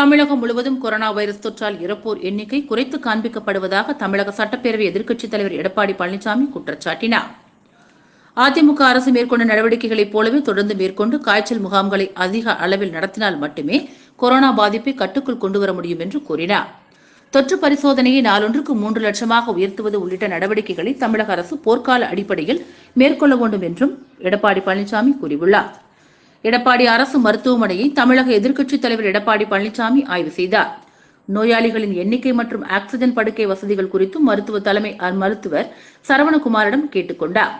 தமிழகம் முழுவதும் corona virus தொற்றால் இறப்போர் எண்ணிக்கை குறைத்து காண்பிக்கப்படுவதாக தமிழக சட்டப்பேரவை எதிர்க்கட்சித் தலைவர் எடப்பாடி பழனிசாமி குற்றச்சாட்டினார். அதிமுக அரசு மேற்கொண்ட நடவடிக்கைகளைப் போலவே தொடர்ந்து மேற்கொண்டு காய்ச்சல் முகாம்களை அதிக அளவில் நடத்தினால் மட்டுமே கொரோனா பாதிப்பை கட்டுக்குள் கொண்டுவர முடியும் என்று கூறினார். தொற்று பரிசோதனையை நாளொன்றுக்கு மூன்று லட்சமாக உயர்த்துவது உள்ளிட்ட நடவடிக்கைகளை தமிழக அரசு போர்க்கால அடிப்படையில் மேற்கொள்ள வேண்டும் என்றும் எடப்பாடி பழனிசாமி கூறியுள்ளார். எடப்பாடி அரசு மருத்துவமனையை தமிழக எதிர்க்கட்சித் தலைவர் எடப்பாடி பழனிசாமி ஆய்வு செய்தார். நோயாளிகளின் எண்ணிக்கை மற்றும் ஆக்சிஜன் படுக்கை வசதிகள் குறித்தும் மருத்துவ தலைமை மருத்துவர் சரவணகுமாரிடம் கேட்டுக்கொண்டார்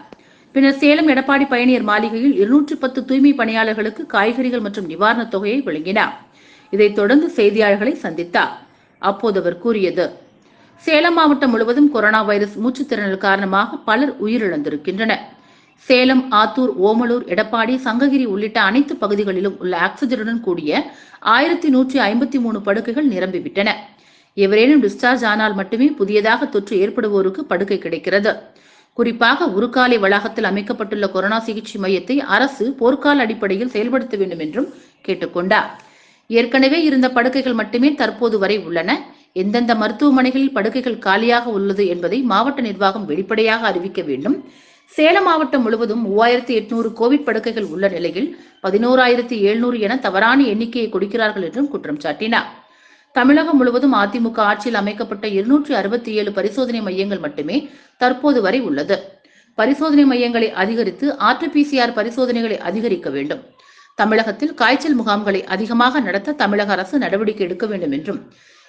பின்னர் சேலம் எடப்பாடி பயணியர் மாளிகையில் இருநூற்றி பத்து தூய்மை பணியாளர்களுக்கு காய்கறிகள் மற்றும் நிவாரணத் தொகையை வழங்கினார். இதைத் தொடர்ந்து செய்தியாளர்களை சந்தித்தார். அப்போது அவர் கூறியது சேலம் மாவட்டம் முழுவதும் கொரோனா வைரஸ் மூச்சுத்திறனல் காரணமாக பலர் உயிரிழந்திருக்கின்றனர். சேலம் ஆத்தூர் ஓமலூர் எடப்பாடி சங்ககிரி உள்ளிட்ட அனைத்து பகுதிகளிலும் உள்ள ஆக்சிஜனுடன் கூடிய ஆயிரத்தி நூற்றி ஐம்பத்தி மூணு படுக்கைகள் நிரம்பிவிட்டன. எவரேனும் டிஸ்சார்ஜ் ஆனால் மட்டுமே புதியதாக தொற்று ஏற்படுவோருக்கு படுக்கை கிடைக்கிறது. குறிப்பாக உருக்காலை வளாகத்தில் அமைக்கப்பட்டுள்ள கொரோனா சிகிச்சை மையத்தை அரசு போர்க்கால அடிப்படையில் செயல்படுத்த வேண்டும் என்றும் கேட்டுக்கொண்டார். ஏற்கனவே இருந்த படுக்கைகள் மட்டுமே தற்போது வரை உள்ளன. எந்தெந்த மருத்துவமனைகளில் படுக்கைகள் காலியாக உள்ளது என்பதை மாவட்ட நிர்வாகம் வெளிப்படையாக அறிவிக்க வேண்டும். சேலம் மாவட்டம் முழுவதும் மூவாயிரத்தி எட்நூறு கோவிட் படுக்கைகள் உள்ள நிலையில் பதினோராயிரத்தி எழுநூறு என தவறான எண்ணிக்கையை கொடுக்கிறார்கள் என்றும் குற்றம் சாட்டினார். தமிழகம் முழுவதும் அதிமுக ஆட்சியில் அமைக்கப்பட்ட இருநூற்றி அறுபத்தி ஏழு பரிசோதனை மையங்கள் மட்டுமே தற்போது வரை உள்ளது. பரிசோதனை மையங்களை அதிகரித்து ஆர்டிபிசிஆர் பரிசோதனைகளை அதிகரிக்க வேண்டும். தமிழகத்தில் காய்ச்சல் முகாம்களை அதிகமாக நடத்த தமிழக அரசு நடவடிக்கை எடுக்க வேண்டும் என்றும்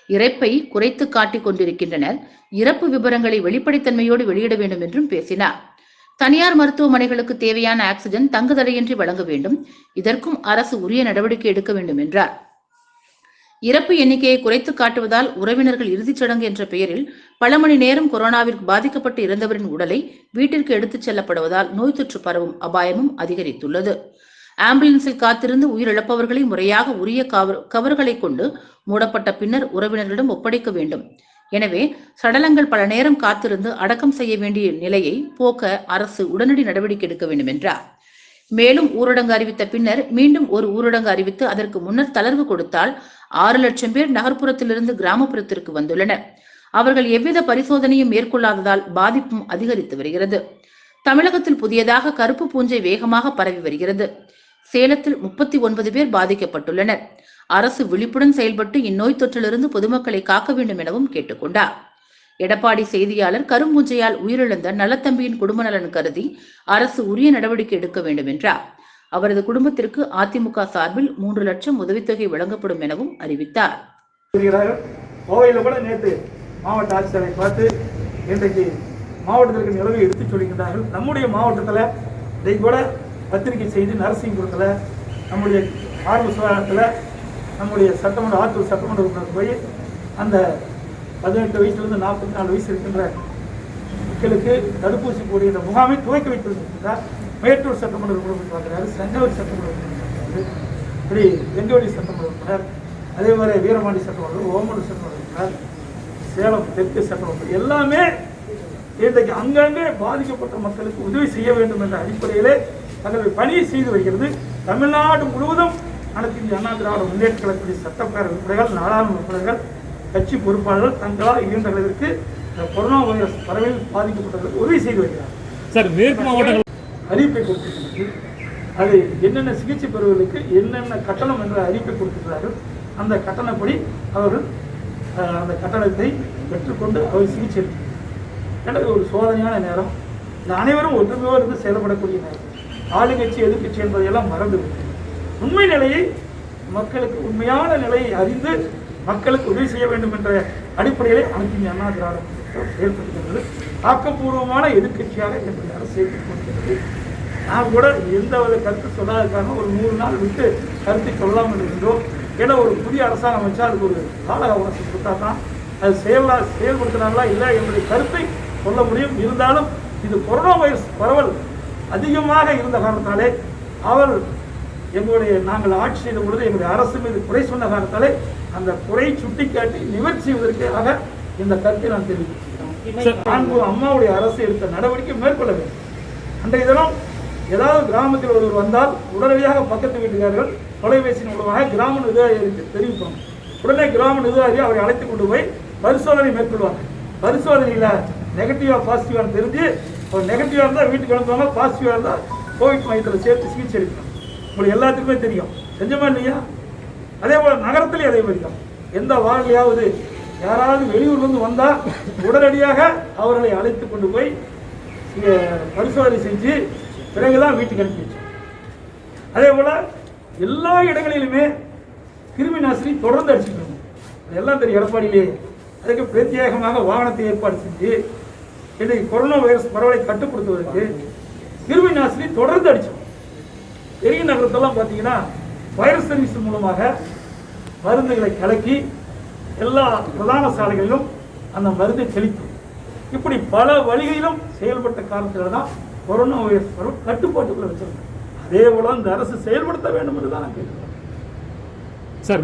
இறப்பை குறைத்து காட்டிக் கொண்டிருக்கின்றனர். இறப்பு விவரங்களை வெளிப்படைத்தன்மையோடு வெளியிட வேண்டும் என்றும் பேசினார். தனியார் மருத்துவமனைகளுக்கு தேவையான ஆக்சிஜன் தங்குதடையின்றி வழங்க வேண்டும். இதற்கும் அரசு உரிய நடவடிக்கை எடுக்க வேண்டும் என்றார். இறப்பு எண்ணிக்கையை குறைத்து காட்டுவதால் உறவினர்கள் இறுதிச் சடங்கு என்ற பெயரில் பல மணி நேரம் கொரோனாவிற்கு பாதிக்கப்பட்டு இறந்தவரின் உடலை வீட்டிற்கு எடுத்துச் செல்லப்படுவதால் நோய் தொற்று பரவும் அபாயமும் அதிகரித்துள்ளது. ஆம்புலன்ஸில் காத்திருந்து உயிரிழப்பவர்களை முறையாக உரிய கவர் கவர்களை கொண்டு மூடப்பட்ட பின்னர் உறவினர்களிடம் ஒப்படைக்க வேண்டும். எனவே சடலங்கள் பல நேரம் காத்திருந்து அடக்கம் செய்ய வேண்டிய நிலையை போக்க அரசு உடனடி நடவடிக்கை எடுக்க வேண்டும் என்றார் மேலும் ஊரடங்கு அறிவித்த பின்னர் மீண்டும் ஒரு ஊரடங்கு அறிவித்து அதற்கு முன்னர் தளர்வு கொடுத்தால் ஆறு லட்சம் பேர் நகர்ப்புறத்திலிருந்து கிராமப்புறத்திற்கு வந்துள்ளனர். அவர்கள் எவ்வித பரிசோதனையும் மேற்கொள்ளாததால் பாதிப்பும் அதிகரித்து வருகிறது. தமிழகத்தில் புதியதாக கருப்பு பூஞ்சை வேகமாக பரவி வருகிறது. சேலத்தில் முப்பத்தி ஒன்பது பேர் பாதிக்கப்பட்டுள்ளனர். அரசு விழிப்புடன் செயல்பட்டு இந்நோய் தொற்றிலிருந்து பொதுமக்களை காக்க வேண்டும் எனவும் கேட்டுக்கொண்டார். எடப்பாடி செய்தியாளர் கரும்பூஞ்சையால் உயிரிழந்த நலத்தம்பியின் குடும்ப நலன் கருதி அரசு உரிய நடவடிக்கை எடுக்க வேண்டும் என்றார். அவரது குடும்பத்திற்கு அதிமுக சார்பில் மூன்று லட்சம் உதவித்தொகை வழங்கப்படும் எனவும் அறிவித்தார். கோவையில் கூட நேற்று மாவட்ட ஆட்சியரை பார்த்து இன்றைக்கு மாவட்டத்திற்கு நிலவை எடுத்துச் சொல்கின்றார்கள். நம்முடைய மாவட்டத்தில் இதை கூட பத்திரிகை செய்தி நரசிங்கபுரத்தில் நம்முடைய ஆர்வ சுகாதாரத்தில் நம்முடைய சட்டமன்ற ஆத்தூர் சட்டமன்ற உறுப்பினர் போய் அந்த பதினெட்டு வயசுலேருந்து நாற்பத்தி நாலு வயசு இருக்கின்ற மக்களுக்கு தடுப்பூசி போடுகின்ற முகாமை துவக்கி வைத்திருக்கின்றார். மேட்டூர் சட்டமன்ற உறுப்பினர் பார்க்கிறாரு. சங்கவரி சட்டமன்ற உறுப்பினர் இப்படி வெங்கவடி சட்டமன்ற உறுப்பினர் அதே மாதிரி வீரமாண்டி சட்டமன்ற ஓமலூர் சட்டமன்ற உறுப்பினர் சேலம் தெற்கு சட்டமன்ற எல்லாமே இன்றைக்கு அங்கங்கே பாதிக்கப்பட்ட மக்களுக்கு உதவி செய்ய வேண்டும் என்ற அடிப்படையிலே தங்களுடைய பணியை செய்து வருகிறது தமிழ்நாடு முழுவதும் அனைத்து இந்திய அண்ணா திராவிட முன்னேற்ற கழகத்துடைய சட்டப்பேரவை உறுப்பினர்கள் நாடாளுமன்ற உறுப்பினர்கள் கட்சி பொறுப்பாளர்கள் தங்களால் இயன்ற அளவிற்கு இந்த கொரோனா வைரஸ் பரவலில் பாதிக்கப்பட்டவர்களுக்கு உதவி செய்து வருகிறார் சார் மேற்கு மாவட்டங்கள் அறிவிப்பை கொடுத்திருக்கிறது. அது என்னென்ன சிகிச்சை பெறுவதற்கு என்னென்ன கட்டணம் என்ற அறிவிப்பை கொடுத்திருக்கிறார்கள். அந்த கட்டணப்படி அவர்கள் அந்த கட்டணத்தை பெற்றுக்கொண்டு அவர் சிகிச்சை எடுக்கிறார் ஒரு சோதனையான நேரம். இந்த அனைவரும் ஒற்றுமையோடு இருந்து செயல்படக்கூடிய நேரம். ஆளுங்கட்சி எதிர்க்கட்சி என்பதையெல்லாம் மறந்து விட்டது. உண்மை நிலையை மக்களுக்கு உண்மையான நிலையை அறிந்து மக்களுக்கு உதவி செய்ய வேண்டும் என்ற அடிப்படையிலே அனைத்து அண்ணா திராவிட செயல்படுகின்றது ஆக்கப்பூர்வமான எதிர்க்கட்சியாக என்னுடைய அரசு செயல்படுகிறது நான் கூட எந்த ஒரு கருத்து சொல்லாத காரணம் ஒரு நூறு நாள் விட்டு கருத்தை சொல்லாமல் இருக்கின்றோம். ஏன்னா ஒரு புதிய அரசாங்கம் வச்சா அதுக்கு ஒரு கால அவகாசம் கொடுத்தா தான் அது செயலா செயல்படுத்தினாங்களா இல்லை என்னுடைய கருத்தை சொல்ல முடியும். இருந்தாலும் இது கொரோனா வைரஸ் பரவல் அதிகமாக இருந்த காரணத்தாலே அவர் எங்களுடைய நாங்கள் ஆட்சி செய்த பொழுது எங்களுடைய அரசு மீது குறை சொன்ன காரணத்தாலே அந்த குறையை சுட்டிக்காட்டி நிவர்த்தி செய்வதற்காக இந்த கருத்தை நான் தெரிவிக்கிறேன். நான்கு அம்மாவுடைய அரசு எடுத்த நடவடிக்கை மேற்கொள்ள வேண்டும். அன்றைய தினம் ஏதாவது கிராமத்தில் ஒருவர் வந்தால் உடனடியாக பக்கத்து வீட்டுக்காரர்கள் தொலைபேசியின் மூலமாக கிராம நிர்வாகிகளுக்கு தெரிவிப்பாங்க. உடனே கிராம நிர்வாகி அவரை அழைத்து கொண்டு போய் பரிசோதனை மேற்கொள்வாங்க. பரிசோதனையில் நெகட்டிவா பாசிட்டிவான்னு தெரிஞ்சு அவர் நெகட்டிவாக இருந்தால் வீட்டுக்கு அனுப்புவாங்க பாசிட்டிவாக இருந்தால் கோவிட் மையத்தில் சேர்த்து சிகிச்சை அளிக்கணும் உங்களுக்கு எல்லாத்துக்குமே தெரியும். செஞ்சோமா இல்லையா? அதே போல் நகரத்திலே அதே மாதிரி தான். எந்த வானிலையாவது யாராவது வெளியூர்லேருந்து வந்தால் உடனடியாக அவர்களை அழைத்து கொண்டு போய் இங்கே பரிசோதனை செஞ்சு பிறகுதான் வீட்டுக்கு அனுப்பி வச்சோம். அதே போல் எல்லா இடங்களிலுமே கிருமி நாசினி தொடர்ந்து அடிச்சுக்கணும் அது எல்லாம் தெரியும் எடப்பாடியிலே. அதுக்கு பிரத்யேகமாக வாகனத்தை ஏற்பாடு செஞ்சு இன்றைக்கு கொரோனா வைரஸ் பரவலை கட்டுப்படுத்துவதற்கு கிருமி நாசினி தொடர்ந்து அடிச்சோம். பெரிய நகரத்தெல்லாம் பார்த்தீங்கன்னா ஃபயர் சர்வீஸ் மூலமாக மருந்துகளை கலக்கி எல்லா பிரதான சாலைகளிலும் அந்த மருந்தை தெளித்தோம் இப்படி பல வழிகளிலும் செயல்பட்ட காரணத்தில் தான் கொரோனா வைரஸ் வரும் கட்டுப்பாட்டுக்குள்ள வச்சிருக்கோம் அதே போல இந்த அரசு செயல்படுத்த வேண்டும் என்று தான் நான் கேட்டுக்கிறேன். சார்